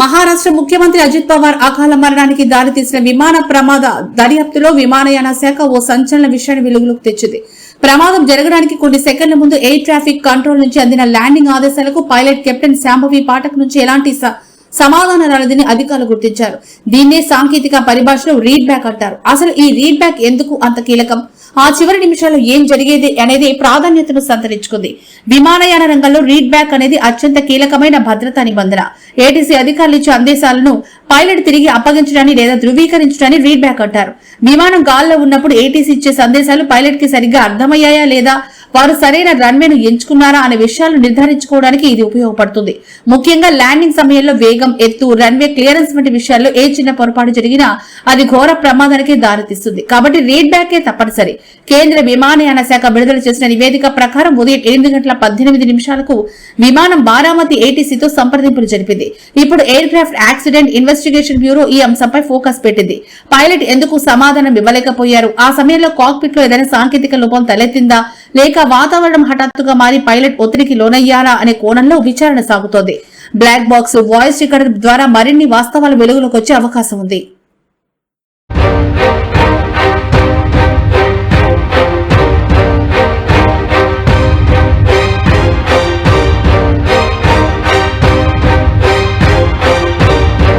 మహారాష్ట్ర ముఖ్యమంత్రి అజిత్ పవార్ అకాల మరణానికి దారితీసిన విమాన ప్రమాద దర్యాప్తులో విమానయాన శాఖ ఓ సంచలన విషయాన్ని వెలుగులోకి తెచ్చింది. ప్రమాదం జరగడానికి కొన్ని సెకండ్ల ముందు ఎయిర్ ట్రాఫిక్ కంట్రోల్ నుంచి అందిన ల్యాండింగ్ ఆదేశాలకు పైలట్ కెప్టెన్ శాంభవి పాఠక్ నుంచి ఎలాంటి సమాధాన సమాధానం అధికారులు గుర్తించారు. దీన్నే సాంకేతిక పరిభాషలో రీడ్ బ్యాక్ అంటారు. అసలు ఈ రీడ్ బ్యాక్ ఎందుకు అంత కీలకం? ఆ చివరి నిమిషాల్లో ఏం జరిగేది అనేది ప్రాధాన్యతను సంతరించుకుంది. విమానయాన రంగంలో రీడ్ బ్యాక్ అనేది అత్యంత కీలకమైన భద్రతా నిబంధన. ఏటీసీ అధికారులు ఇచ్చే సందేశాలను పైలట్ తిరిగి అప్పగించడాన్ని లేదా ధృవీకరించడాన్ని రీడ్ బ్యాక్ అంటారు. విమానం గాల్లో ఉన్నప్పుడు ఏటీసీ ఇచ్చే సందేశాలు పైలట్కి సరిగ్గా అర్థమయ్యాయా లేదా? వారు సరైన రన్వేను ఎంచుకున్నారా అనే విషయాలు నిర్ధారించుకోవడానికి ఇది ఉపయోగపడుతుంది. ముఖ్యంగా ల్యాండింగ్ సమయంలో వేగం ఎత్తు రన్వే క్లియరెన్స్ వంటి విషయాల్లో ఏ చిన్న పొరపాటు జరిగినా అది ఘోర ప్రమాదానికి దారితీస్తుంది. కాబట్టి రీడ్ బ్యాకే తప్పనిసరి. కేంద్ర విమానయాన శాఖ విడుదల చేసిన నివేదిక ప్రకారం ఉదయం ఎనిమిది గంటల పద్దెనిమిది నిమిషాలకు విమానం బారామతి ఏటీసీతో సంప్రదింపులు జరిపింది. ఇప్పుడు aircraft accident investigation bureau ఈ అంశంపై ఫోకస్ పెట్టింది. పైలట్ ఎందుకు సమాధానం ఇవ్వలేకపోయారు? ఆ సమయంలో కాక్పిట్లో ఏదైనా సాంకేతిక లోపం తలెత్తిందా? లేక వాతావరణం హఠాత్తుగా మారి పైలట్ ఒత్తిడికి లోనయ్యారా అనే కోణంలో విచారణ సాగుతోంది. బ్లాక్ బాక్స్ వాయిస్ రికార్డర్ ద్వారా మరిన్ని వాస్తవాలు వెలుగులోకి వచ్చే అవకాశం ఉంది.